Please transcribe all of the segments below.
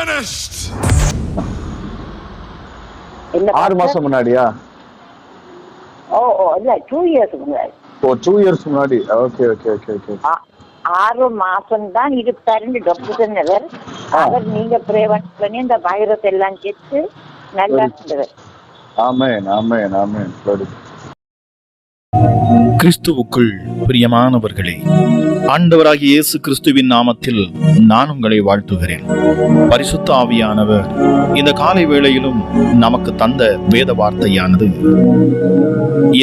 finished. ஆறு மாசம் முன்னாடியா? ஓ ஓ இல்ல டூ இயர்ஸ் முன்னாடி. ஓ டூ இயர்ஸ் முன்னாடி. ஓகே ஓகே ஓகே ஓகே ஆறு மாசம் தான் இருப்பாருன்னு டாக்டர் சொன்னவர். அவர் நீங்க பிரேவன் பண்ணி இந்த வைரஸ் எல்லாம் செத்து நல்லா இருந்தவர். ஆமேன் ஆமேன் ஆமேன். கிறிஸ்துவுக்குள் பிரியமானவர்களே ஆண்டவராகிய இயேசு கிறிஸ்துவின் நாமத்தில் நான் உங்களை வாழ்த்துகிறேன். பரிசுத்த ஆவியானவர் இந்த காலை வேளையிலும் நமக்கு தந்த வேத வார்த்தையானது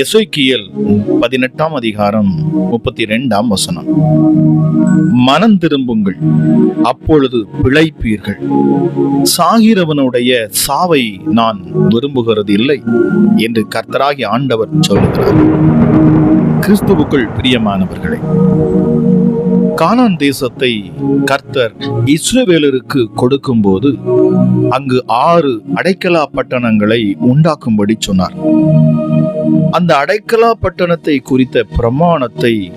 எசைக்கியல் பதினெட்டாம் அதிகாரம் முப்பத்தி இரண்டாம் வசனம். மனம் திரும்புங்கள் அப்பொழுது பிழைப்பீர்கள். சாகிறவனுடைய சாவை நான் விரும்புகிறது இல்லை என்று கர்த்தராகி ஆண்டவர் சொல்லுகிறார். கிறிஸ்துவுக்குள் பிரியமானவர்களே கானான் தேசத்தை கர்த்தர் இஸ்ரவேலருக்கு கொடுக்கும்போது அங்கு ஆறு அடைக்கலா பட்டணங்களை உண்டாக்கும்படி சொன்னார். அந்த அடைக்கலா பட்டணத்தை குறித்த பிரமாணத்தை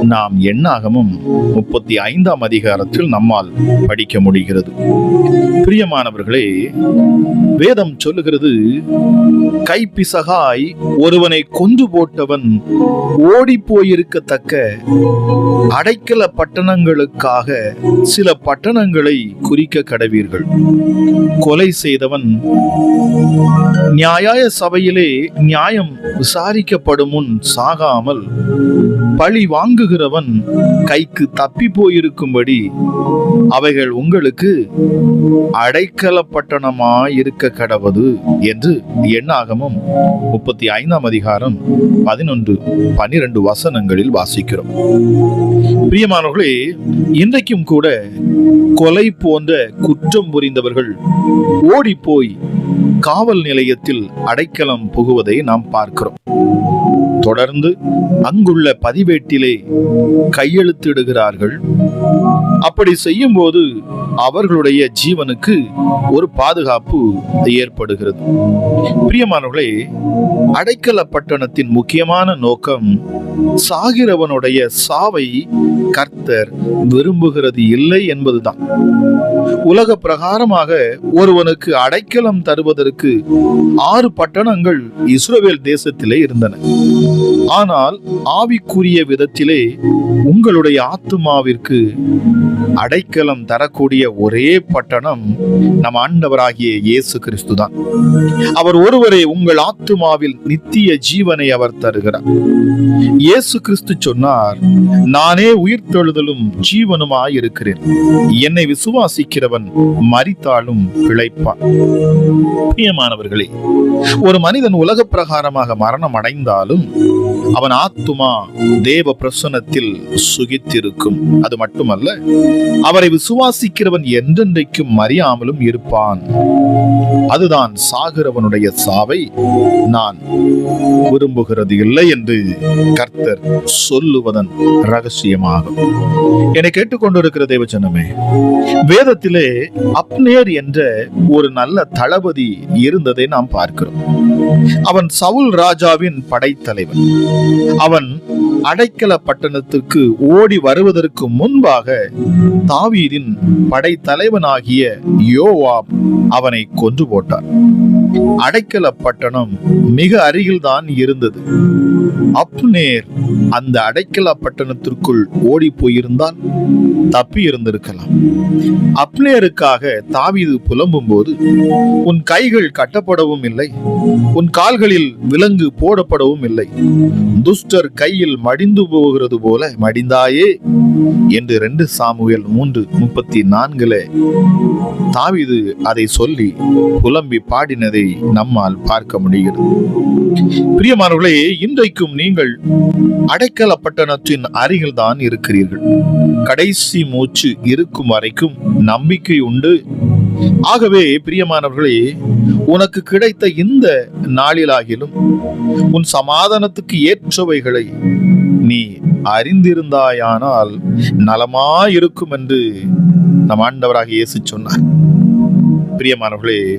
நாம் எண்ணாகமும் முப்பத்தி ஐந்தாம் அதிகாரத்தில் நம்மால் படிக்க முடிகிறது. பிரியமானவர்களே வேதம் சொல்லுகிறது கைப்பிசகாய் ஒருவனை கொன்று போட்டவன் ஓடி போயிருக்கத்தக்க அடைக்கல பட்டணங்களுக்காக சில பட்டணங்களை குறிக்க கடவீர்கள். கொலை செய்தவன் நியாய சபையிலே நியாயம் விசாரிக்கப்படும் முன் சாகாமல் பழி வாங்க வாங்குகிறவன் கைக்கு தப்பி போயிருக்கும்படி அவைகள் உங்களுக்கு அடைக்கல இருக்க கடவது என்று எண்ணாகமும் முப்பத்தி ஐந்தாம் அதிகாரம் பதினொன்று பனிரெண்டு வசனங்களில் வாசிக்கிறோம். பிரியமானவர்களே இன்றைக்கும் கூட கொலை போன்ற குற்றம் புரிந்தவர்கள் ஓடிப்போய் காவல் நிலையத்தில் அடைக்கலம் புகுவதை நாம் பார்க்கிறோம். தொடர்ந்து அங்குள்ள பதிவேட்டிலே கையெழுத்திடுகிறார்கள். அப்படி செய்யும்போது அவர்களுடைய ஜீவனுக்கு ஒரு பாதுகாப்பு ஏற்படுகிறது. பிரியமானவர்களே அடைக்கல பட்டணத்தின் முக்கியமான நோக்கம் சாகிறவனுடைய சாவை கர்த்தர் விரும்புகிறது இல்லை என்பதுதான். உலக பிரகாரமாக ஒருவனுக்கு அடைக்கலம் தருவதற்கு ஆறு பட்டணங்கள் இஸ்ரோவேல் தேசத்திலே இருந்தன. ஆனால் ஆவிக்குரிய விதத்திலே உங்களுடைய ஆத்துமாவிற்கு அடைக்கலம் தரக்கூடிய ஒரே பட்டணம் நம் ஆண்டவராகிய இயேசு கிறிஸ்து தான் அவர் ஒருவரே உங்கள் ஆத்துமாவில் நித்திய ஜீவனை அவர் தருகிறார். இயேசு கிறிஸ்து சொன்னார் நானே உயிர்த்தெழுதலும் ஜீவனுமாய் இருக்கிறேன். என்னை விசுவாசிக்கிறவன் மறித்தாலும் பிழைப்பான். பிரியமானவர்களே ஒரு மனிதன் உலக பிரகாரமாக மரணம் அடைந்தாலும் அவன் ஆத்துமா தேவ பிரசனத்தில் சுகித்திருக்கும். அது மட்டுமல்ல அவரை விசுவாசிக்கிறவன் என்றென்றைக்கும் மறியாமலும் இருப்பான். அதுதான் சாகிறவனுடைய சாவை நான் விரும்புகிறது இல்லை என்று கர்த்தர் சொல்லுவதன் ரகசியமாகும் என்னை கேட்டுக்கொண்டிருக்கிற தேவச்சனமே வேதத்திலே அப்னேர் என்ற ஒரு நல்ல தளபதி இருந்ததை நாம் பார்க்கிறோம். அவன் சவுல் ராஜாவின் படைத்தலைவன். அவன் அடைக்கல பட்டணத்திற்கு ஓடி வருவதற்கு முன்பாக தாவீதின் படைத்தலைவனாகிய யோவாப் அவனை கொன்று போட்டார் அடைக்கல பட்டணம் மிக அருகில்தான் இருந்தது. அப்னேர் அந்த அடைக்கல பட்டணத்திற்குள் ஓடி போயிருந்தால் தப்பி இருந்திருக்கலாம். அப்னேருக்காக தாவீது புலம்பும் போது உன் கைகள் கட்டப்படவும் இல்லை உன் கால்களில் விலங்கு போடப்படவும் இல்லை துஷ்டர் கையில் மடிந்து போகிறது போல மடிந்தாயே என்று ரெண்டு சாமுவேல் மூன்று முப்பத்தி நான்குல தாவிது அதை சொல்லி புலம்பி பாடினதை நம்மால் பார்க்க முடிகிறது. பிரியமானவர்களே இன்றைக்கும் நீங்கள் அடைக்கல பட்டணத்தின் அருகில் தான் இருக்கிறீர்கள். கடைசி மூச்சு இருக்கும் வரைக்கும் நம்பிக்கை உண்டு. ஆகவே பிரியமானவர்களே உனக்கு கிடைத்த இந்த நாளிலாகிலும் உன் சமாதானத்துக்கு ஏற்றவைகளை நீ அறிந்திருந்தாயானால் நலமாயிருக்கும் என்று நம் ஆண்டவராக இயேசு சொன்னார். பிரியமானவர்களே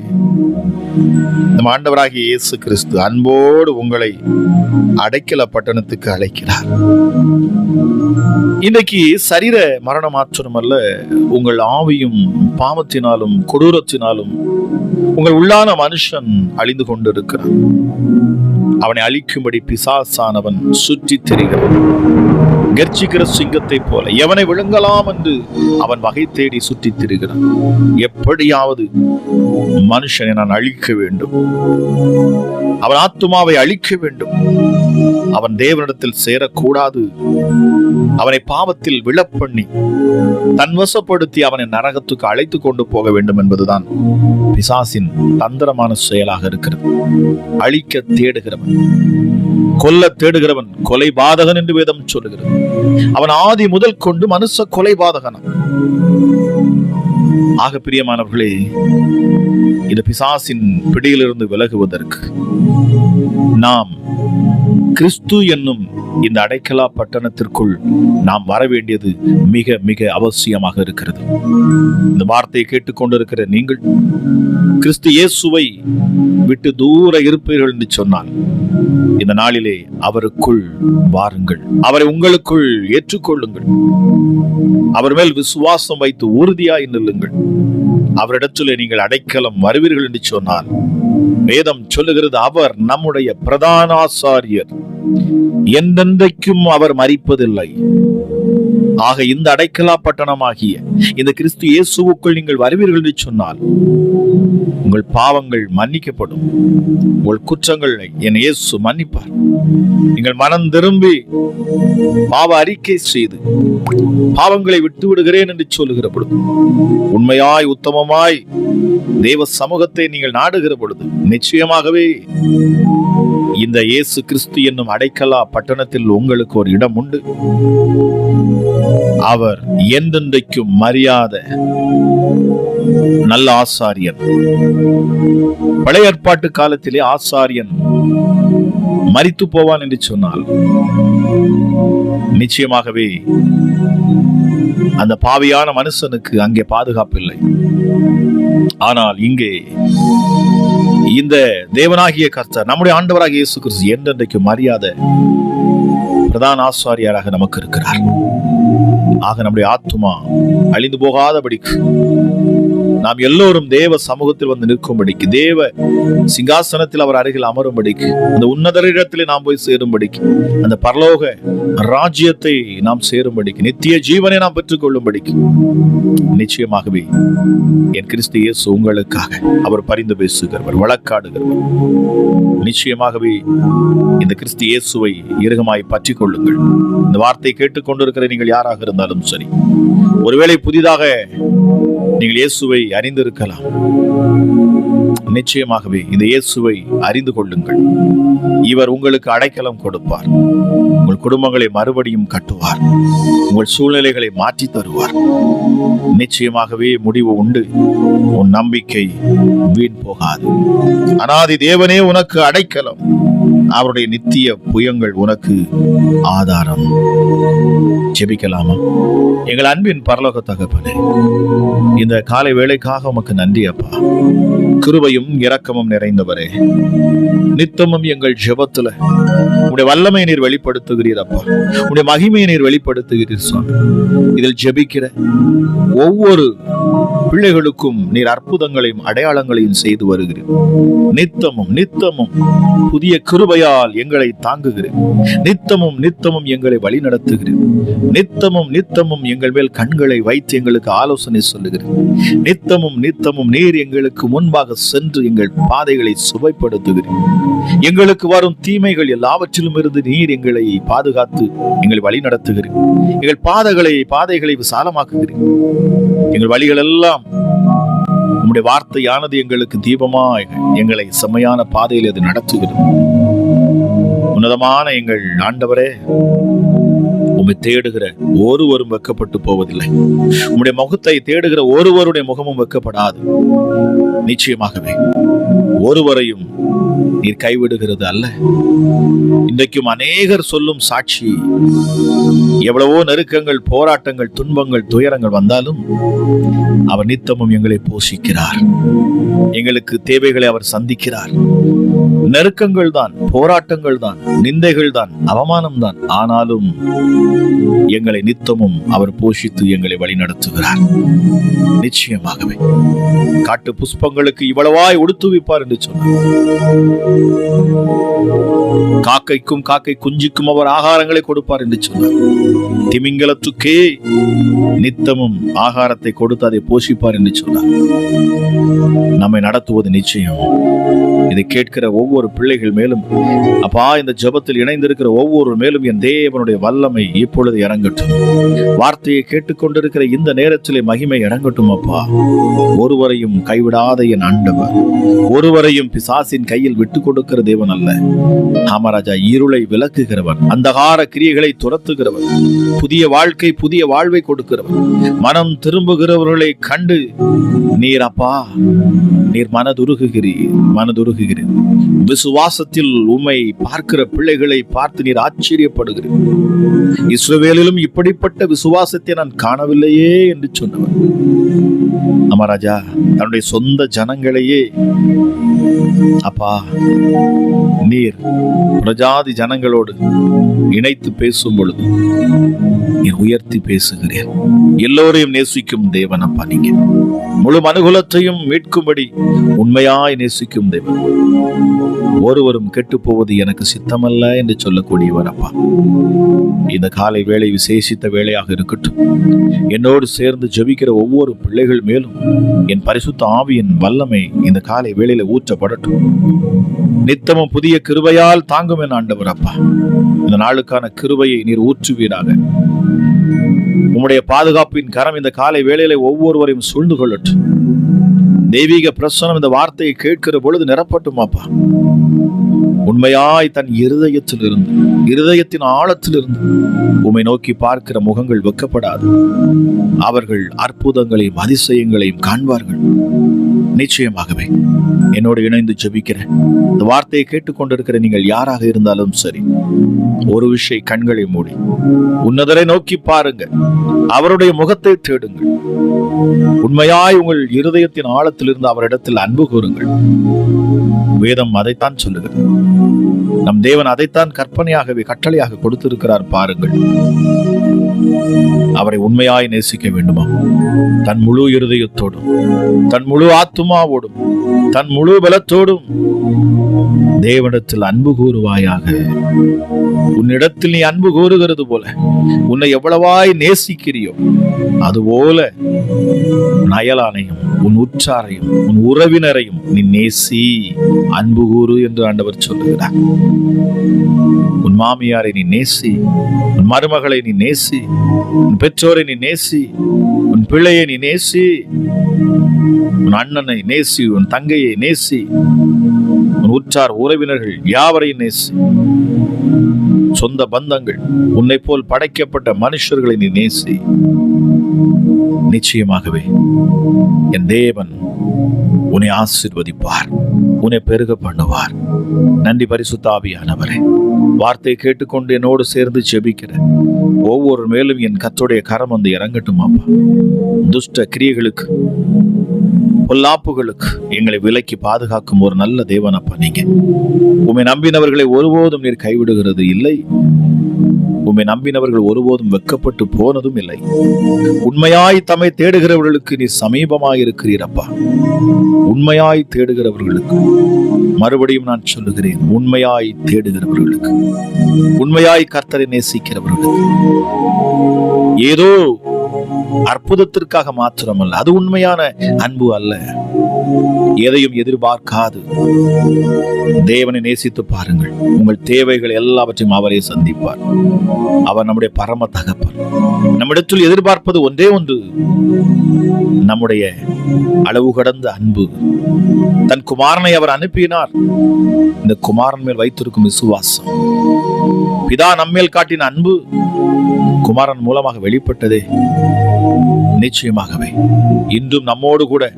நம் ஆண்டவராகிய இயேசு கிறிஸ்து அன்போடு உங்களை அடைக்கல பட்டணத்துக்கு அழைக்கிறார். இன்றைக்கு சரீர மரண மாற்றம் அல்ல உங்கள் ஆவியும் பாவத்தினாலும் கொடூரத்தினாலும் உங்கள் உள்ளான மனுஷன் அழிந்து கொண்டிருக்கிறான் அவனை அழிக்கும்படி பிசாசானவன் சுற்றி தெரிகிறான். கர்ச்சிக்கிற சிங்கத்தை போல எவனை விழுங்கலாம் என்று அவன் வகை தேடி சுற்றித் திரிகிறான். எப்படியாவது மனுஷனை நான் அழிக்க வேண்டும். அவன் ஆத்துமாவை அழிக்க வேண்டும். அவன் தேவனிடத்தில் சேரக்கூடாது. அவனை பாவத்தில் விழப்பண்ணி தன்வசப்படுத்தி அவனை நரகத்துக்கு அழைத்து கொண்டு போக வேண்டும் என்பதுதான் பிசாசின் தந்திரமான செயலாக இருக்கிறது. அழிக்க தேடுகிறவன் கொல்ல தேடுகிறவன் கொலை பாதகன் என்று வேதம் சொல்லுகிறது. அவன் ஆதி முதல் கொண்டு மனுஷ கொலை பாதகனாம் ஆக பிரியமானவர்களே இந்த பிசாசின் பிடியிலிருந்து விலகுவதற்கு நாம் கிறிஸ்து என்னும் இந்த அடைக்கலா பட்டணத்திற்குள் நாம் வர வேண்டியது மிக மிக அவசியமாக இருக்கிறது. இந்த வார்த்தையை கேட்டுக்கொண்டிருக்கிற நீங்கள் கிறிஸ்து இயேசுவை விட்டு தூர இருப்பீர்கள் என்று சொன்னால் இந்த நாளிலே அவருக்குள் வாருங்கள். அவரை உங்களுக்குள் ஏற்றுக்கொள்ளுங்கள். அவர் மேல் விசுவாசம் வைத்து உறுதியாய் நில்லுங்கள். அவரிடத்திலே நீங்கள் அடைக்கலம் வருவீர்கள் என்று சொன்னால் வேதம் சொல்லுகிறது அவர் நம்முடைய பிரதான ஆசாரியர் it. எந்தெந்தைக்கும் அவர் மறிப்பதில்லை ஆக இந்த அடைக்கலா பட்டணமாகிய இந்த கிறிஸ்து இயேசுவுக்குள் நீங்கள் வருவீர்கள் என்று சொன்னால் உங்கள் பாவங்கள் மன்னிக்கப்படும். உங்கள் குற்றங்களை என் இயேசு மன்னிப்பார். நீங்கள் மனம் திரும்பி பாவ அறிக்கை செய்து பாவங்களை விட்டு விடுகிறேன் என்று சொல்லுகிற பொழுது உண்மையாய் உத்தமமாய் தேவ சமூகத்தை நீங்கள் நாடுகிற பொழுது நிச்சயமாகவே இந்த இயேசு கிறிஸ்து என்னும் அடைக்கலா பட்டணத்தில் உங்களுக்கு ஒரு இடம் உண்டு. அவர் எந்தெந்தைக்கும் மரியாத நல்ல ஆசாரியன். பழைய ஏற்பாட்டு காலத்திலே ஆசாரியன் மரித்து போவான் என்று சொன்னால் நிச்சயமாகவே அந்த பாவியான மனுஷனுக்கு அங்கே பாதுகாப்பு இல்லை. ஆனால் இங்கே இந்த தேவனாகிய கர்த்தர் நம்முடைய ஆண்டவராகிய இயேசு கிறிஸ்து என்றென்றைக்கு மரியாதை பிரதான ஆசாரியாராக நமக்கு இருக்கிறார். ஆக நம்முடைய ஆத்துமா அழிந்து போகாதபடிக்கு நாம் எல்லோரும் தேவ சமூகத்தில் வந்து நிற்கும்படிக்கு தேவ சிங்காசனத்தில் அவர் அருகில் அமரும்படிக்கு அந்த உன்னதரிடத்திலே நாம் போய் சேரும்படிக்கு அந்த பரலோக ராஜ்யத்தை நாம் சேரும்படிக்கு நித்திய ஜீவனை நாம் பெற்றுக்கொள்ளும்படிக்கு. நிச்சயமாகவே என் கிறிஸ்து இயேசு உங்களுக்காக அவர் பரிந்து பேசுகிறவர் வழக்காடுகிறவர். நிச்சயமாகவே இந்த கிறிஸ்து இயேசுவை இறுகமாய் பற்றிக் கொள்ளுங்கள் இந்த வார்த்தை கேட்டுக்கொண்டிருக்கிற நீங்கள் யாராக இருந்தாலும் இருந்தாலும் சரி. ஒருவேளை புதிதாக நீங்கள் இயேசுவை அறிந்திருக்கலாம். நிச்சயமாகவே இந்த இயேசுவை அறிந்து கொள்ளுங்கள். இவர் உங்களுக்கு அடைக்கலம் கொடுப்பார். உங்கள் குடும்பங்களை மறுபடியும் கட்டுவார். உங்கள் சூழ்நிலைகளை மாற்றி தருவார். நிச்சயமாகவே முடிவு உண்டு. உன் நம்பிக்கை வீண் போகாது. அனாதி தேவனே உனக்கு அடைக்கலம். அவருடைய நித்திய புயங்கள் உனக்கு ஆதாரம். ஜெபிக்கலாமா? எங்கள் அன்பின் பரலோக தகப்பனே இந்த காலை வேலைக்காக உமக்கு நன்றி அப்பா. கிருபையும் இரக்கமும் நிறைந்தவரே. நித்தமும் எங்கள் ஜெபத்துல உடைய வல்லமை நீர் வெளிப்படுத்துகிறீர் அப்பா. உடைய மகிமையை நீர் வெளிப்படுத்துகிறீர் சுவாமி. இதில் ஜெபிக்கிற ஒவ்வொரு பிள்ளைகளுக்கும் நீர் அற்புதங்களையும் அடையாளங்களையும் செய்து வருகிறீர். நித்தமும் நித்தமும் புதிய கிருபையால் எங்களை தாங்குகிறேன். நித்தமும் நித்தமும் எங்களை வழி நடத்துகிறேன். நித்தமும் நித்தமும் எங்கள் மேல் கண்களை வைத்து எங்களுக்கு ஆலோசனை சொல்லுகிறேன். நித்தமும் நித்தமும் நீர் எங்களுக்கு முன்பாக சென்று எங்கள் பாதைகளை சுவைப்படுத்துகிறேன். எங்களுக்கு வரும் தீமைகள் எல்லாவற்றிலும் இருந்து நீர் எங்களை பாதுகாத்து எங்களை வழி நடத்துகிறேன். எங்கள் பாதைகளை பாதைகளை விசாலமாக்குகிறேன். எங்கள் வழிகள் எல்லாம் உம்முடைய வார்த்தையானது எங்களுக்கு தீபமாய் எங்களை செம்மையான பாதையில் அது நடத்துகிறது. உன்னதமான எங்கள் ஆண்டவரே உம்மை தேடுகிற ஒருவரும் வெக்கப்பட்டு போவதில்லை. உம்முடைய முகத்தை தேடுகிற ஒருவருடைய முகமும் வெக்கப்படாது. நிச்சயமாகவே. ஒருவரையும் நீர் கைவிடுகிறது அல்ல. இன்றைக்கும் அநேகர் சொல்லும் சாட்சி எவ்வளவோ நெருக்கங்கள் போராட்டங்கள் துன்பங்கள் துயரங்கள் வந்தாலும் அவர் நித்தமும் எங்களை போஷிக்கிறார். எங்களுக்கு தேவைகளை அவர் சந்திக்கிறார். நெருக்கங்கள் தான் போராட்டங்கள் தான் நிந்தைகள் தான் அவமானம் தான் ஆனாலும் எங்களை நித்தமும் அவர் போஷித்து எங்களை வழிநடத்துகிறார். நிச்சயமாகவே. காட்டு புஷ்பங்களுக்கு இவ்வளவாய் உடுத்துவிப்பார் என்று சொன்னார். காக்கைக்கும் காக்கை குஞ்சுக்கும் அவர் ஆகாரங்களை கொடுப்பார் என்று சொன்னார். திமிங்கலத்துக்கே நித்தமும் ஆகாரத்தை கொடுத்து அதை போஷிப்பார் என்று சொன்னார். நம்மை நடத்துவது நிச்சயம். இதை கேட்கிற ஒவ்வொரு பிள்ளைகள் மேலும் அப்பா இந்த ஜெபத்தில் இணைந்திருக்கிற ஒவ்வொரு மேலும் என் தேவனுடைய வல்லமை இப்பொழுது இறங்கட்டும். வார்த்தையை கேட்டுக்கொண்டிருக்கிற இந்த நேரத்திலே மகிமை இறங்கட்டும் அப்பா. ஒருவரையும் கைவிடாத என் ஆண்டவர். ஒருவரையும் பிசாசின் கையில் விட்டு கொடுக்கிற தேவன் அல்ல. ஆமராஜா இருளை விளக்குகிறவர் அந்தகார கிரியைகளை துரத்துகிறவர் புதிய வாழ்க்கை புதிய வாழ்வை கொடுக்கிறவர். மனம் திரும்புகிறவர்களை கண்டு நீர் அப்பா நீர் மனதுருகுகிறீர். மனதுருகுகிறீர் விசுவாசத்தில் உம்மை பார்க்கிற பிள்ளைகளை பார்த்து நீர் ஆச்சரியப்படுகிறேன் இஸ்ரவேலிலும் இப்படிப்பட்ட விசுவாசத்தை நான் காணவில்லையே என்று சொன்னவர். அமராஜா தன்னுடைய சொந்த ஜனங்களையே. அப்பா நீர் பிரஜாதி ஜனங்களோடு இணைத்து பேசும் பொழுது நீர் உயர்த்தி பேசுகிறீர். எல்லோரையும் நேசிக்கும் தேவன் அப்பா நீங்க. முழு மனுகுலத்தையும் மீட்கும்படி உண்மையாய் நேசிக்கும் தேவன். Música ஒருவரும் கெட்டு போவது எனக்கு சித்தமல்ல என்று சொல்லக்கூடியவர் அப்பா. இந்த காலை வேலை விசேஷித்த வேலையாக இருக்கட்டும். என்னோடு சேர்ந்து ஜெபிக்கிற ஒவ்வொரு பிள்ளைகள் மேலும் என் பரிசுத்த ஆவியின் வல்லமை இந்த காலை வேளையில ஊற்றப்படட்டும். நித்தமும் புதிய கிருபையால் தாங்கும் என் ஆண்டவர் அப்பா. இந்த நாளுக்கான கிருபையை நீர் ஊற்றுவீராக. உம்முடைய பாதுகாப்பின் கரம் இந்த காலை வேளையில ஒவ்வொருவரையும் சூழ்ந்து கொள்ளட்டும். தெய்வீக பிரசனம் இந்த வார்த்தையை கேட்கிற பொழுது நிரப்பட்டும் அப்பா. உண்மையாய் தன் இருதயத்தில் இருந்து இருதயத்தின் ஆழத்தில் இருந்து உம்மை நோக்கி பார்க்கிற முகங்கள் வெக்கப்படாது. அவர்கள் அற்புதங்களையும் அதிசயங்களையும் காண்பார்கள். நிச்சயமாகவே என்னோடு இணைந்து ஜபிக்கிறேன் இந்த வார்த்தையை கேட்டுக்கொண்டிருக்கிற நீங்கள் யாராக இருந்தாலும் சரி ஒரு விஷய கண்களை மூடி உன்னதரை நோக்கி பாருங்க அவருடைய முகத்தை தேடுங்கள். உண்மையாய் உங்கள் இருதயத்தின் ஆழத்திலிருந்து அவரிடத்தில் அன்பு கூறுங்கள். வேதம் அதைத்தான் சொல்லுகிறது நம் தேவன் அதைத்தான் கற்பனையாகவே கட்டளையாக கொடுத்திருக்கிறார் பாருங்கள். அவரை உண்மையாய் நேசிக்க வேண்டுமா தன் முழு இருதயத்தோடும் தன் முழு ஆத்துமாவோடும் தன் முழு பலத்தோடும் தேவனிடத்தில் அன்பு கூறுவாயாக. உன்னிடத்தில் நீ அன்பு கூறுகிறது போல உன்னை எவ்வளவாய் நேசிக்கிறியோ அதுபோல நயலானையும் உன் உற்றாரையும் உன் உறவினரையும் நீ நேசி அன்பு கூறு என்று ஆண்டவர் சொல்லுகிறார். உன் மாமியாரை நீ நேசி உன் மருமகளை நீ நேசி உன் பெற்றோரை நீ நேசி உன் பிள்ளையை நீ நேசி உன் அண்ணனை நேசி உன் தங்கையை நேசி உன் உற்றார் உறவினர்கள் யாவரையும் நேசி. சொந்த பந்தங்கள் உன்னை போல் படைக்கப்பட்ட மனுஷர்களை நீ நேசி. நிச்சயமாகவே என் தேவன் உன்னை ஆசிர்வதிப்பார் உன்னை பெருக பண்ணுவார். நன்றி பரிசுத்தாவியானவரே வார்த்தை கேட்டுக்கொண்டு என்னோடு சேர்ந்து ஜெபிக்கிற ஒவ்வொரு மேலும் என் கத்தோடைய கரம் வந்து இறங்கட்டும் அப்பா துஷ்ட கிரியைகளுக்கு பொல்லாப்புகளுக்கு எங்களை விலக்கி பாதுகாக்கும் ஒரு நல்ல தேவனப்பா நீங்க. உண்மை நம்பினவர்களை ஒருபோதும் நீர் கைவிடுகிறது இல்லை. உண்மை நம்பினவர்கள் ஒருபோதும் வெக்கப்பட்டு போனதும் இல்லை. உண்மையாய் தம்மை தேடுகிறவர்களுக்கு நீ சமீபமாய் இருக்கிறீரப்பா உண்மையாய் தேடுகிறவர்களுக்கு. மறுபடியும் நான் சொல்லுகிறேன் உண்மையாய் தேடுகிறவர்களுக்கு. உண்மையாய் கர்த்தரை நேசிக்கிறவர்களுக்கு. ஏதோ அற்புதத்திற்காக மாத்திரமல்ல. அது உண்மையான அன்பு அல்ல. எதையும் எதிர்பார்க்காது. தேவனை நேசித்து பாருங்கள். உங்கள் தேவைகள் எல்லாவற்றையும் அவரே சந்திப்பார். அவர் நம்முடைய பரம தகப்பன். நம்மிடத்தில் எதிர்பார்ப்பது ஒன்றே ஒன்று. நம்முடைய அளவு கடந்த அன்பு. தன் குமாரனை அவர் அனுப்பினார். இந்த குமாரன் மேல் வைத்திருக்கும் விசுவாசம். பிதா நம்மேல் காட்டின அன்பு. குமாரன் மூலமாக வெளிப்பட்டதே நிச்சயமாகவே. இன்றும் நம்மோடு கூட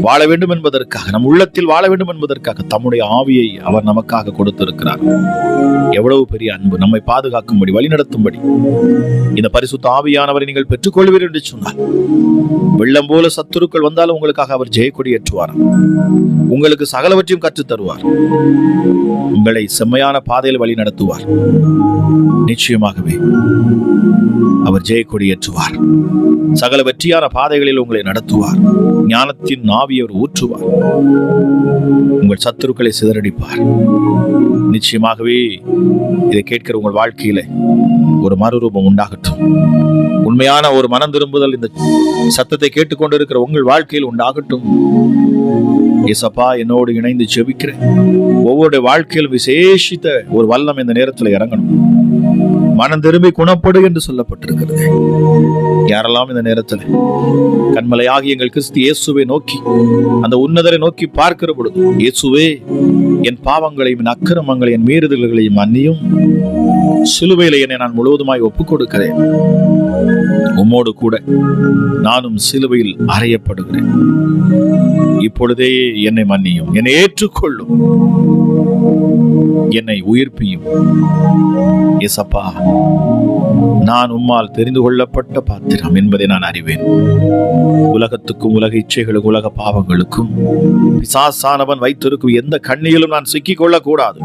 வாழ வேண்டும் என்பதற்காக நம் உள்ளத்தில் வாழ வேண்டும் என்பதற்காக தம்முடைய ஆவியை அவர் நமக்காக கொடுத்திருக்கிறார். எவ்வளவு பெரிய அன்பு நம்மை பாதுகாக்கும்படி வழிநடத்தும்படி. இந்த பரிசுத்த ஆவியானவரை நீங்கள் பெற்றுக்கொள்வீர்கள் என்று சொன்னார் வெள்ளம் போல சத்துருக்கள் வந்தாலும் உங்களுக்காக அவர் ஜெயக்கொடி ஏற்றுவார் உங்களுக்கு சகலவற்றையும் கற்றுத் தருவார் உங்களை செம்மையான பாதையில் வழி நடத்துவார் நிச்சயமாகவே அவர் ஜெயக்கொடி ஏற்றுவார் சகல வெற்றியான பாதைகளில் உங்களை நடத்துவார். ஞானத்தின் ஆவியவர் ஊற்றுவார். உங்கள் சத்துருக்களை சிதறடிப்பார். நிச்சயமாகவே இதை கேட்கிற உங்கள் வாழ்க்கையில ஒரு மறுரூபம் உண்டாகட்டும். உண்மையான ஒரு மனம் திரும்புதல் இந்த சத்தத்தை கேட்டுக்கொண்டிருக்கிற உங்கள் வாழ்க்கையில் உண்டாகட்டும். இசப்பா என்னோடு இணைந்து செபிக்கிறேன். ஒவ்வொரு வாழ்க்கையிலும் விசேஷித்த ஒரு வல்லம் இந்த நேரத்தில் இறங்கணும். மனம் திரும்பி குணப்படு என்று சொல்லப்பட்டிருக்கிறது. யாரெல்லாம் இந்த நேரத்தில் கண்மலையாகி எங்கள் கிறிஸ்து இயேசுவை நோக்கி அந்த உன்னதரை நோக்கி பார்க்கிற பொழுது இயேசுவே என் பாவங்களையும் என் அக்கிரமங்களையும் என் மீறுதல்களையும் மன்னியும். சிலுவையில என்னை நான் முழுவதுமாய் ஒப்புக் கொடுக்கிறேன் உம்மோடு கூட நானும் சிலுவையில் அறையப்படுகிறேன். இப்பொழுதே என்னை மன்னியும் என்னை ஏற்றுக்கொள்ளும். என்னை உயிர்ப்பியும். இசப்பா நான் உம்மால் தெரிந்து கொள்ளப்பட்ட பாத்திரம் என்பதை நான் அறிவேன். உலகத்துக்கும் உலக இச்சைகளுக்கும் உலக பாவங்களுக்கும் பிசாசானவன் வைத்திருக்கும் எந்த கண்ணியிலும் நான் சிக்கிக் கொள்ளக்கூடாது.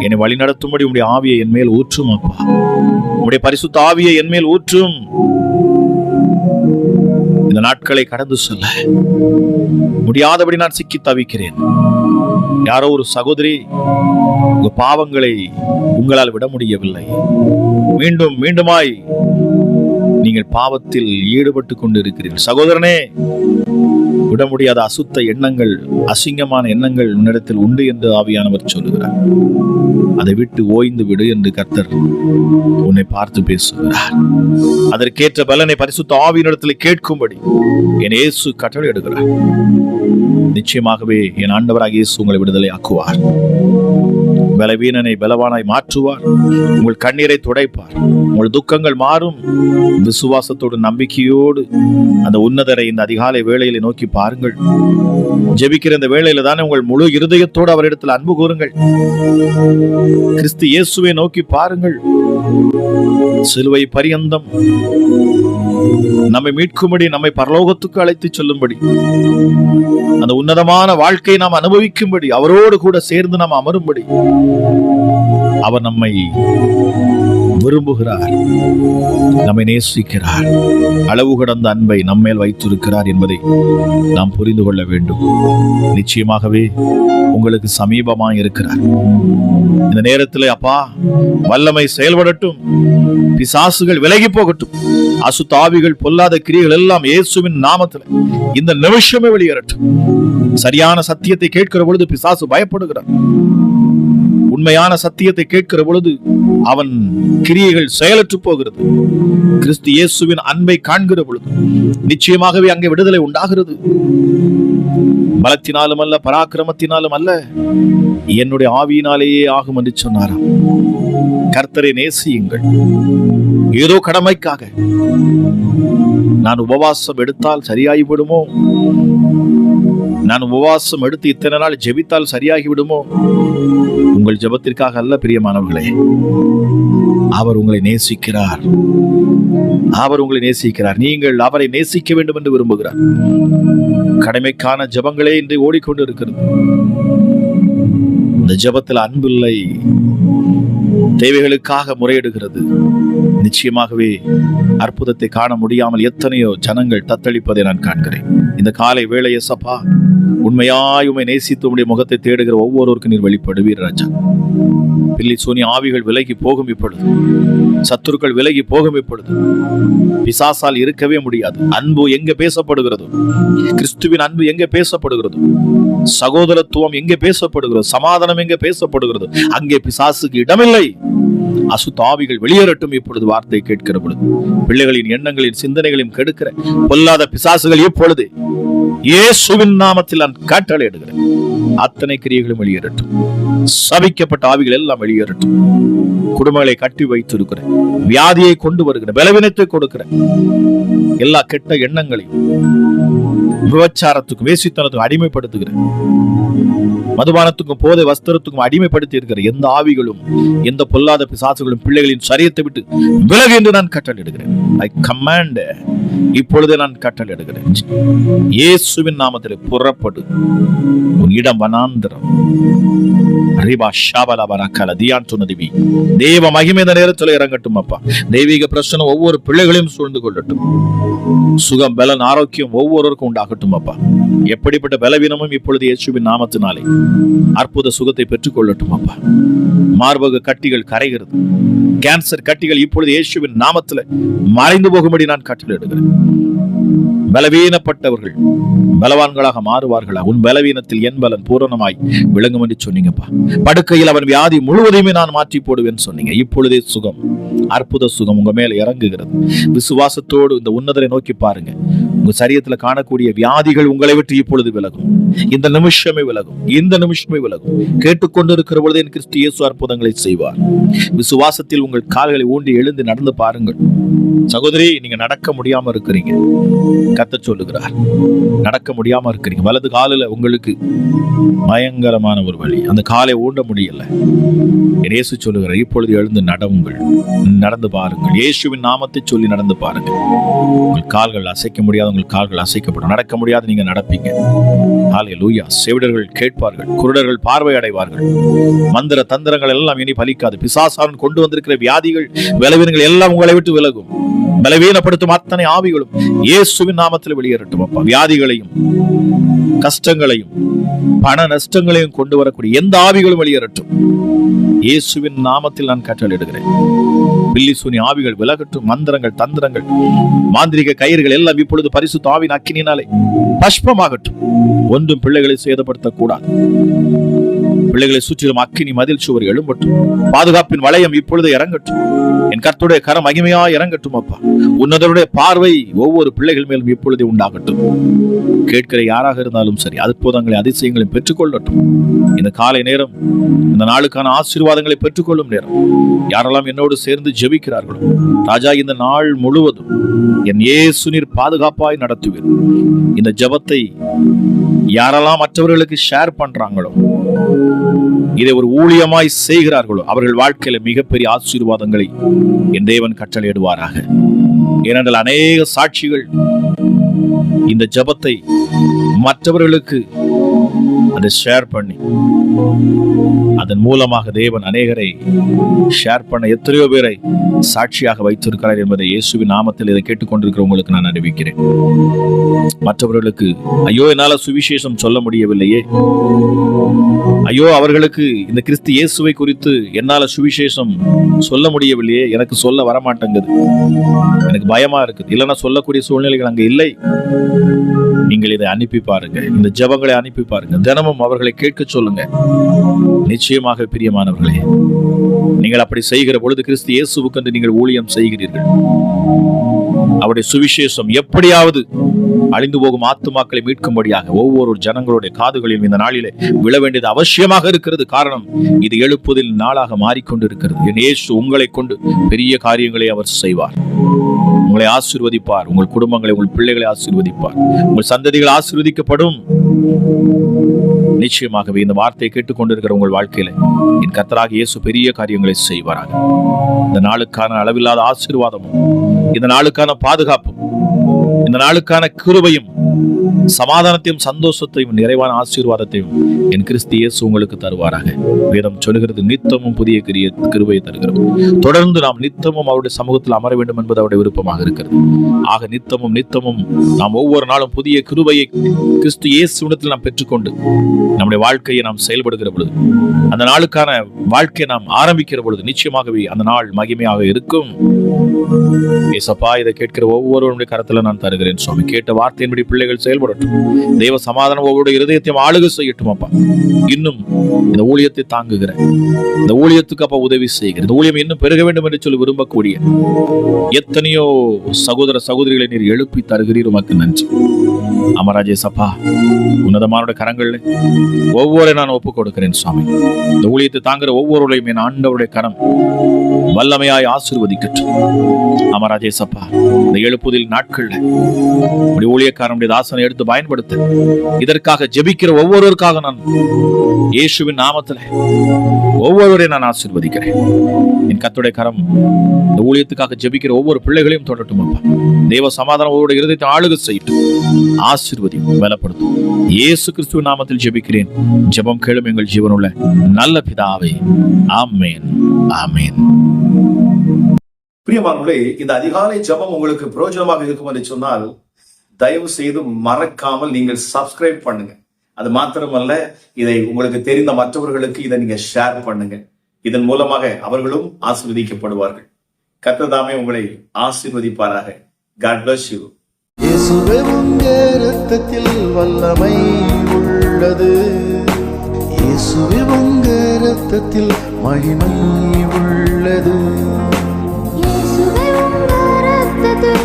என்னை வழிநடத்தும்படி உடைய ஆவியை என் மேல் ஊற்றும் அப்பா. உடைய பரிசுத்த ஆவியை என் மேல் ஊற்றும். இந்த நாட்களை கடந்து சொல்ல முடியாதபடி நான் சிக்கி தவிக்கிறேன். யாரோ ஒரு சகோதரி உங்க பாவங்களை உங்களால் விட முடியவில்லை. மீண்டும் மீண்டுமாய் நீங்கள் பாவத்தில் ஈடுபட்டு கொண்டிருக்கிறீர்கள். சகோதரனே விட முடியாத அசுத்த எண்ணங்கள் அசிங்கமான எண்ணங்கள் உன்னிடத்தில் உண்டு என்று ஆவியானவர் சொல்லுகிறார். அதை விட்டு ஓய்ந்து விடு என்று கர்த்தர் உன்னை பார்த்து பேசுகிறார். அதற்கேற்ற பலனை பரிசுத்த ஆவியினிடத்தில் கேட்கும்படி என் இயேசு கட்டளை எடுக்கிறார் நிச்சயமாகவே என் ஆண்டவராக இயேசு உங்களை விடுதலை ஆக்குவார். பலவீனனை பலவானாய் மாற்றுவார். உங்கள் கண்ணீரை துடைப்பார். உங்கள் துக்கங்கள் மாறும். விசுவாசத்தோடு நம்பிக்கையோடு அந்த உன்னதரை இந்த அதிகாலை வேளையில நோக்கி பாருங்கள். ஜெபிக்கிற இந்த வேளையில தானே உங்கள் முழு இருதயத்தோடு அவரிடத்தில் அன்பு கூறுங்கள். கிறிஸ்து இயேசுவை நோக்கி பாருங்கள். சிலுவை பரியந்தம் நம்மை மீட்கும்படி நம்மை பரலோகத்துக்கு அழைத்து செல்லும்படி அந்த உன்னதமான வாழ்க்கையை நாம் அனுபவிக்கும்படி அவரோடு கூட சேர்ந்து நாம் அமரும்படி அவர் நம்மை விரும்புகிறார் நம்மை நேசிக்கிறார். அளவு கடந்த அன்பை நம்மேல் வைத்திருக்கிறார் என்பதை நாம் புரிந்து கொள்ள வேண்டும். நிச்சயமாகவே உங்களுக்கு சமீபமாய் இருக்கிறார். இந்த நேரத்தில் அப்பா வல்லமை செயல்படட்டும். பிசாசுகள் விலகி போகட்டும். அசுத்தாவிகள் பொல்லாத கிரியைகள் எல்லாம் இயேசுவின் நாமத்தில் இந்த நிமிஷமே வெளியேறட்டும். சரியான சத்தியத்தை கேட்கிற பொழுது பிசாசு பயப்படுகிறார். உண்மையான சத்தியத்தை கேட்கிற பொழுது அவன் கிரியைகள் செயலற்று போகிறது. கிறிஸ்து இயேசுவின் அன்பை காண்கிற பொழுது நிச்சயமாகவே அங்கே விடுதலை உண்டாகிறது. பலத்தினாலும் அல்ல பராக்கிரமத்தினாலும் அல்ல என்னுடைய ஆவியினாலேயே ஆகும் என்று சொன்னாராம். கர்த்தரை நேசியுங்கள். ஏதோ கடமைக்காக. நான் உபவாசம் எடுத்தால் சரியாகி விடுமோ? நான் உபவாசம் எடுத்து இத்தனை நாள் ஜெபித்தால் சரியாகி விடுமோ? உங்கள் ஜெபத்திற்காக அல்ல பிரியமானவர்களே. அவர் உங்களை நேசிக்கிறார். அவர் உங்களை நேசிக்கிறார். நீங்கள் அவரை நேசிக்க வேண்டும் என்று விரும்புகிறார். கடமைக்கான ஜெபங்களே இன்று ஓடிக்கொண்டு இருக்கிறது இந்த ஜெபத்தில் அன்பில்லை. தேவைகளுக்காக முறையிடுகிறது. நிச்சயமாகவே அற்புதத்தை காண முடியாமல் எத்தனையோ ஜனங்கள் தத்தளிப்பதை நான் காண்கிறேன். இந்த காலை வேளைய சபா உண்மையாய் உமை நேசித்து உடைய முகத்தை தேடுகிற ஒவ்வொருவருக்கும் நீர் வெளிப்படுவீர் ராஜா. பில்லி சூனி ஆவிகள் விலகி போகும் இப்பொழுது சத்துருக்கள் விலகி போகும் இப்பொழுது பிசாசால் இருக்கவே முடியாது. அன்பு எங்க பேசப்படுகிறது கிறிஸ்துவின் அன்பு எங்க பேசப்படுகிறது சகோதரத்துவம் எங்க பேசப்படுகிறது சமாதானம் எங்க பேசப்படுகிறது அங்கே பிசாசுக்கு இடமில்லை. அசுத்தாவிகள் வெளியேறட்டும் இப்பொழுது வார்த்தை கேட்கிற பொழுது பிள்ளைகளின் எண்ணங்களின் சிந்தனைகளையும் கெடுக்கிற பொல்லாத பிசாசுகள் இப்பொழுது இயேசுவின் நாமத்தில் நான் கட்டளையிடுகிறேன் அத்தனை கிரியைகளும் வெளியேறட்டும். சபிக்கப்பட்ட ஆவிகள் எல்லாம் வெளியேறட்டும். குடும்பங்களை கட்டி வைத்திருக்கிறேன். வியாதியை கொண்டு வருகிறேன். பலவீனத்தை கொடுக்கிறேன். எல்லா கெட்ட எண்ணங்களையும் விபச்சாரத்துக்கும் வேசித்தனத்துக்கும் அடிமைப்படுத்துகிற மதுபானத்துக்கும் போதை வஸ்திரத்துக்கும் அடிமைப்படுத்தி இருக்கிற எந்த ஆவிகளும் எந்த பொல்லாத பிசாசுகளும் பிள்ளைகளின் சரியத்தை விட்டு விலகு என்று நான் கட்டளையிடுகிறேன். ஐ கமாண்ட் இப்பொழுது நான் கட்டளையிடுகிறேன். இயேசுவின் நாமத்தில் புறப்படு. உன் இடம் வனாந்திரம். ரிபா ஷாபலாபராக்கால தியான் சொன்னதிவி தேவ மகிமை இந்த நேரத்தில் இறங்கட்டும் அப்பா. தெய்வீக பிரச்சனை ஒவ்வொரு பிள்ளைகளையும் சூழ்ந்து கொள்ளட்டும். சுகம் பலன் ஆரோக்கியம் ஒவ்வொருவருக்கும் ஆகட்டும் அப்பா. எப்படிப்பட்ட பலவீனமும் இப்பொழுது இயேசுவின் நாமத்தினாலே அற்புத சுகத்தை பெற்றுக் கொள்ளட்டும் அப்பா. மார்பக கட்டிகள் கரைகிறது. கேன்சர் கட்டிகள் இப்பொழுது இயேசுவின் நாமத்தில் மறைந்து போகும்படி நான் கட்டளையிடுகிறேன். பலவீனப்பட்டவர்கள் பலவான்களாக மாறுவார்களா? உன் பலவீனத்தில் என் பலன் பூரணமாய் விளங்கும் என்று சொன்னீங்கப்பா. படுக்கையில் அவன் வியாதி முழுவதையுமே நான் மாற்றி போடுவேன்னு சொன்னீங்க. இப்பொழுதே சுகம் அற்புத சுகம் உங்க மேல இறங்குகிறது. விசுவாசத்தோடு இந்த உன்னதரை நோக்கி பாருங்க. உங்க சரீரத்தில் காணக்கூடிய வியாதிகள் உங்களை விட்டு இப்பொழுது விலகும். இந்த நிமிஷமே விலகும். இந்த நிமிஷமே விலகும். கேட்டுக்கொண்டிருக்கிற பொழுது என் கிறிஸ்து இயேசு அற்புதங்களை செய்வார். விசுவாசத்தில் உங்கள் கால்களை ஊண்டி எழுந்து நடந்து பாருங்கள். சகோதரி நீங்க நடக்க முடியாம இருக்கிறீங்க. கத்த சொல்லுகிறார். நடக்க முடியாம இருக்கிறீங்க. வலது காலில் உங்களுக்கு பயங்கரமான ஒரு வழி. அந்த காலை ஊண்ட முடியல. இயேசு சொல்லுகிறார் இப்பொழுது எழுந்து நடவுங்கள். நடந்து பாருங்கள். இயேசுவின் நாமத்தை சொல்லி நடந்து பாருங்கள். உங்கள் கால்கள் அசைக்க முடியாத உங்கள் கால்கள் அசைக்கப்படும். நடக்க முடியாது நீங்க நடப்பீங்க. ஹாலே லூயா செவிடர்கள் கேட்பார்கள். குருடர்கள் பார்வை அடைவார்கள். மந்திர தந்திரங்கள் எல்லாம் இனி பலிக்காது. பிசாசாரன் கொண்டு வந்திருக்கிற வியாதிகள் பலவீனங்கள் எல்லாம் உங்களை விட்டு விலகும். பலவீனப்படுத்தும் அத்தனை ஆவிகளும் இயேசுவின் நாமத்தில் வெளியேறட்டும் அப்பா வியாதிகளையும் கஷ்டங்களையும் பண நஷ்டங்களையும் கொண்டு வரக்கூடிய எந்த ஆவிகளும் வெளியேறட்டும் இயேசுவின் நாமத்தில் நான் கட்டளையிடுகிறேன் பில்லி சுனி ஆவிகள் விலகட்டும் மந்திரங்கள் தந்திரங்கள் மாந்திரிக கயிறுகள் எல்லாம் இப்பொழுது பரிசு தாவின் அக்கினாலே பஷ்பமாகட்டும் ஒன்றும் பிள்ளைகளை சேதப்படுத்தக் கூடாது பிள்ளைகளை சுற்றிலும் அக்கினி மதில் சுவர் எழும்பட்டும் பாதுகாப்பின் வளையம் இப்பொழுது இறங்கட்டும் என் கர்த்துடைய கரம் மகிமையா இறங்கட்டும் அப்பா உன்னதருடைய பார்வை ஒவ்வொரு பிள்ளைகள் மேலும் இப்பொழுதே உண்டாகட்டும். கேட்கிற யாராக இருந்தாலும் சரி அற்புதங்களை அதிசயங்களையும் பெற்றுக்கொள்ளட்டும். இந்த காலை நேரம் இந்த நாளுக்கான ஆசீர்வாதங்களை பெற்றுக்கொள்ளும் நேரம். யாரெல்லாம் என்னோடு சேர்ந்து ஜெபிக்கிறார்களோ ராஜா இந்த நாள் முழுவதும் என் இயேசு நீர் பாதுகாப்பாய் நடத்துவீர் இந்த ஜெபத்தை யாரெல்லாம் மற்றவர்களுக்கு ஷேர் பண்றாங்களோ இதை ஒரு ஊழியமாய் செய்கிறார்களோ அவர்கள் வாழ்க்கையில மிகப்பெரிய ஆசீர்வாதங்களை என் தேவன் கட்டளையிடுவாராக. ஏனென்றால் அநேக சாட்சிகள் இந்த ஜெபத்தை மற்றவர்களுக்கு அதை ஷேர் பண்ணி அதன் மூலமாக தேவன் அநேகரை ஷேர் பண்ண எத்தனையோ பேரை சாட்சியாக வைத்திருக்கிறார் என்பதை இயேசுவின் நாமத்தில் இதை கேட்டுக்கொண்டிருக்கிற உங்களுக்கு நான் அறிவிக்கிறேன். மற்றவர்களுக்கு ஐயோ என்னால சுவிசேஷம் சொல்ல முடியவில்லையே. ஐயோ அவர்களுக்கு இந்த கிறிஸ்து இயேசுவை குறித்து என்னால சுவிசேஷம் சொல்ல முடியவில்லையே. எனக்கு சொல்ல வரமாட்டேங்குது. எனக்கு பயமா இருக்குது. இல்லைன்னா சொல்லக்கூடிய சூழ்நிலைகள் அங்க இல்லை. நீங்கள் இதை அனுப்பி பாருங்க இந்த ஜபங்களை அனுப்பி பாருங்க தினமும் அவர்களை கேட்க சொல்லுங்க. நிச்சயமாக பிரியமானவர்களே நீங்கள் அப்படி செய்கிற பொழுது கிறிஸ்து இயேசுவுக்கு நீங்கள் ஊழியம் செய்கிறீர்கள். அவருடைய சுவிசேஷம் எப்படியாவது அழிந்து போகும் ஆத்துமாக்களை மீட்கும்படியாக ஒவ்வொரு ஜனங்களுடைய காதுகளிலும் இந்த நாளிலே விழ வேண்டியது அவசியமாக இருக்கிறது. காரணம் இது எழுப்புதில் நாளாக மாறிக்கொண்டிருக்கிறது. என் இயேசு உங்களை கொண்டு பெரிய காரியங்களை அவர் செய்வார். உங்களை ஆசீர்வதிப்பார். உங்கள் குடும்பங்களை உங்கள் பிள்ளைகளை ஆசீர்வதிப்பார். உங்கள் சந்ததிகள் ஆசீர்வதிக்கப்படும். நிச்சயமாகவே இந்த வார்த்தையை கேட்டுக்கொண்டிருக்கிற உங்கள் வாழ்க்கையில என் கத்தராக இயேசு பெரிய காரியங்களை செய்வாராக. இந்த நாளுக்கான அளவில்லாத ஆசீர்வாதமும் இந்த நாளுக்கான பாதுகாப்பும் இந்த நாளுக்கான கிருபையும் சமாதானத்தையும் சந்தோஷத்தையும் நிறைவான ஆசீர்வாதத்தையும் என் கிறிஸ்தியேசு உங்களுக்கு தருவாராக. வேதம் சொல்லுகிறது நித்தமும் புதிய கிரிய கிருபையை தருகிறது தொடர்ந்து நாம் நித்தமும் அவருடைய சமூகத்தில் அமர வேண்டும் என்பது அவருடைய விருப்பமாக இருக்கிறது. ஆக நித்தமும் நித்தமும் நாம் ஒவ்வொரு நாளும் புதிய கிருபையை கிறிஸ்து இயேசுவிடத்தில் நாம் பெற்றுக்கொண்டு நம்முடைய வாழ்க்கையை நாம் செயல்படுகிற பொழுது அந்த நாளுக்கான வாழ்க்கையை நாம் ஆரம்பிக்கிற பொழுது நிச்சயமாகவே அந்த நாள் மகிமையாக இருக்கும். இதை கேட்கிற ஒவ்வொருவருடைய கரத்துல நான் தருகிறேன் சுவாமி. கேட்ட வார்த்தையின்படி பிள்ளைகள் செயல்படட்டும். தெய்வ சமாதானம் ஒவ்வொரு இருதயத்தையும் ஆளுகை செய்யட்டும் அப்பா. இன்னும் இந்த ஊழியத்தை தாங்குகிற இந்த ஊழியத்துக்கு அப்பா உதவி செய்கிற இந்த ஊழியம் இன்னும் பெருக வேண்டும் என்று சொல்லி விரும்பக்கூடிய எத்தனையோ சகோதர சகோதரிகளை நீர் எழுப்பி தருகிறீர் உமக்கு நன்றி. அமராஜே சப்பா உன்னதமானோட கரங்களில் ஒவ்வொரு நான் ஒப்புக் கொடுக்கிறேன் சுவாமி. இந்த ஊழியத்தை தாங்குற ஒவ்வொருவரையும் என் ஆண்டவருடைய கரம் வல்லமையாய் ஆசீர்வதிக்கட்டும். அமராஜேசப்பா இந்த எழுப்புதில் நாட்கள்ல உடைய ஊழியக்காரனுடைய தாசனை எடுத்து பயன்படுத்த. இதற்காக ஜெபிக்கிற ஒவ்வொருவருக்காக நான் இயேசுவின் நாமத்தில் ஒவ்வொருவரையும் நான் ஆசிர்வதிக்கிறேன். என் கத்துடைய கரம் இந்த ஊழியத்துக்காக ஜெபிக்கிற ஒவ்வொரு பிள்ளைகளையும் தொடட்டும் அப்பா தேவ சமாதானம் ஒவ்வொரு இருதயத்தை ஆளுக செய்யட்டும். ஆசீர்வதி பலப்படுத்தும். இயேசு கிறிஸ்துவ நாமத்தில் ஜெபிக்கிறேன். ஜெபம் கேளும் எங்கள் ஜீவனுள்ள நல்ல பிதாவே. ஆமேன். ஆமேன். பிரியமானே இந்த அதிகாலை ஜபம் உங்களுக்கு பிரயோஜனமாக இருக்கும் என்று சொன்னால் தயவு செய்து மறக்காமல் நீங்கள் சப்ஸ்கிரைப் பண்ணுங்க. அது மாத்திரமல்ல இதை உங்களுக்கு தெரிந்த மற்றவர்களுக்கு இதை நீங்க ஷேர் பண்ணுங்க. இதன் மூலமாக அவர்களும் ஆசிர்வதிக்கப்படுவார்கள். கத்ததாமே உங்களை ஆசிர்வதிப்பாராக. காட் பிளஸ் யூ இயேசுவே உங்க இரத்தத்தில் வல்லமை உள்ளது. இயேசுவே உங்க இரத்தத்தில் மகிமை உள்ளது. இயேசுவே உங்க இரத்தத்தில்